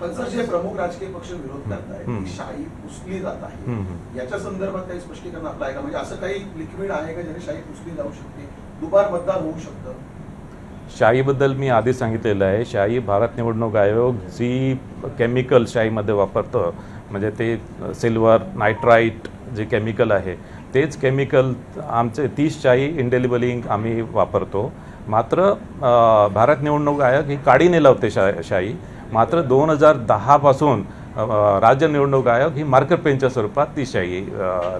पण सर जे प्रमुख राजकीय पक्ष विरोध करत आहेत हम्म. ती शाही पुसली जात आहे. याच्या संदर्भात काही स्पष्टीकरण आपलं आहे का? म्हणजे असं काही लिक्विड आहे का ज्याने शाही पुसली जाऊ शकते? दुबार मतदान होऊ शकतं. शाईबद्दल मी आधी सांगितलेलं आहे. शाई भारत निवडणूक आयोग जी केमिकल शाईमध्ये वापरतं म्हणजे ते सिल्वर नायट्राईट जे केमिकल आहे तेच केमिकल आमचे तीस शाई इंडेलिबलिंग आम्ही वापरतो. मात्र भारत निवडणूक आयोग ही काडीने लावते शा शाई मात्र दोन हजार दहापासून राज्य निवडणूक आयोग ही मार्कर पेनच्या स्वरूपात ती शाई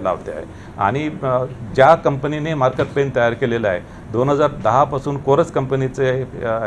लावते आहे. आणि ज्या कंपनीने मार्कर पेन तयार केलेलं आहे दोन हजार दहापासून कोरस कंपनीचे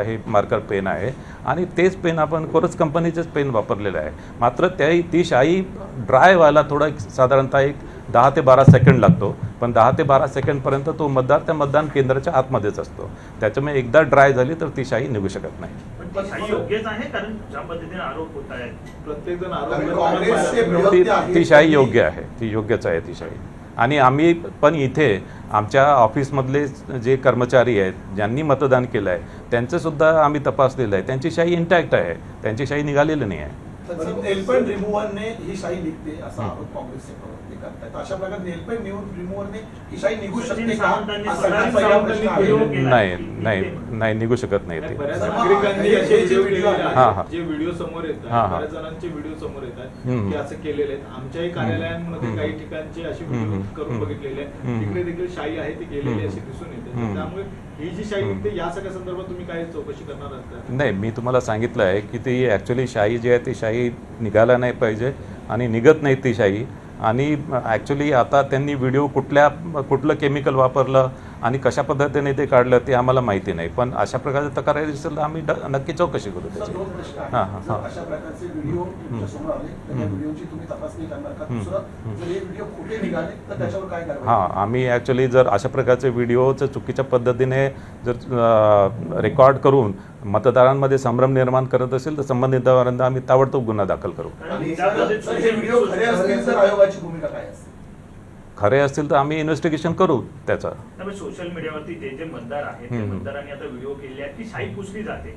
हे मार्कर पेन आहे. आणि तेच पेन आपण कोरस कंपनीचेच पेन वापरलेलं आहे. मात्र त्या ती शाई ड्राय व्हायला थोडं साधारणतः एक दहा ते बारा सेकंड लागतो. पण दहा ते बारा सेकंडपर्यंत तो मतदार त्या मतदान केंद्राच्या आतमध्येच असतो. त्याच्यामुळे एकदा ड्राय झाली तर ती शाई निघू शकत नाही. पण ती शाही योग्यच आहे कारण ज्या पद्धतीने आरोप होत आहेत. प्रत्येक जण कारण आरोप काँग्रेसचे करतात. विरोध ती ते आहेत. ती शाही योग्य आहे ती योग्यच आहे ती शाही आणि आम्ही पण इथे आमच्या ऑफिसमधले जे कर्मचारी आहेत ज्यांनी मतदान केलं आहे त्यांचं सुद्धा आम्ही तपासलेलं आहे. त्यांची शाही इंटॅक्ट आहे त्यांची शाही निघालेली नाही आहे. नेलपेंट रिमूव्हरने ही शाही निघते असा. आरोप काँग्रेसचे प्रवक्ते करतात अशा प्रकारे नेलपेंट रिमूव्हरने ही शाही निघू शकते का असा. नाही नाही नाही निघू शकत नाही ती असे जे व्हिडिओ व्हिडिओ आहे. जे व्हिडिओ समोर येत हा, आहेत हा. बऱ्याच जणांचे व्हिडिओ समोर येतात. की असं केलेले आहेत आमच्याही कार्यालयांमध्ये. काही ठिकाणचे असे. व्हिडिओ करून. बघितलेले आहेत. तिकडे देखील शाही आहे ती गेलेली. अशी दिसून येते. त्यामुळे ही जी शाही. निघते या सगळ्या संदर्भात तुम्ही काय चौकशी करणार? नाही मी तुम्हाला सांगितलं आहे की ती ॲक्च्युली शाही जी आहे ती शाही निघायला नाही पाहिजे आणि निघत नाही ती शाही. आणि ॲक्च्युली आता त्यांनी व्हिडिओ कुठल्या कुठलं केमिकल वापरलं आणि कशा पद्धतीने ते काढलं ते आम्हाला माहिती नाही. पण अशा प्रकारच्या तक्रारी दिसेल तर आम्ही नक्की चौकशी करू त्याची. हां, हां, हां. हां आम्ही ॲक्च्युली जर अशा प्रकारचे व्हिडिओचं चुकीच्या पद्धतीने जर रेकॉर्ड करून मतदारांमध्ये संभ्रम निर्माण करत असेल तर संबंधितांवर आम्ही ताबडतोब गुन्हा दाखल करू. खरे असतील तर असते आम्ही इन्व्हेस्टिगेशन करू त्याचं सोशल मीडियावरती जे जे मतदार आहेत. मतदारांनी आता व्हिडिओ केले आहेत की शाही पुसली जाते.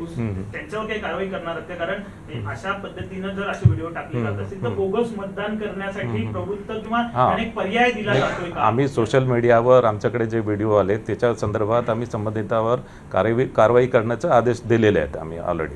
त्यांच्यावर काही कारवाई करणार का कारण अशा पद्धतीनं जर असे व्हिडिओ टाकले जात. असतील तर. बोगस मतदान करण्यासाठी. प्रवृत्त किंवा. अनेक पर्याय दिला जातोय आम्ही सोशल मीडियावर आमच्याकडे जे व्हिडिओ आले त्याच्या संदर्भात आम्ही संबंधितावर कारवाई कारवाई करण्याचे आदेश दिलेले आहेत आम्ही ऑलरेडी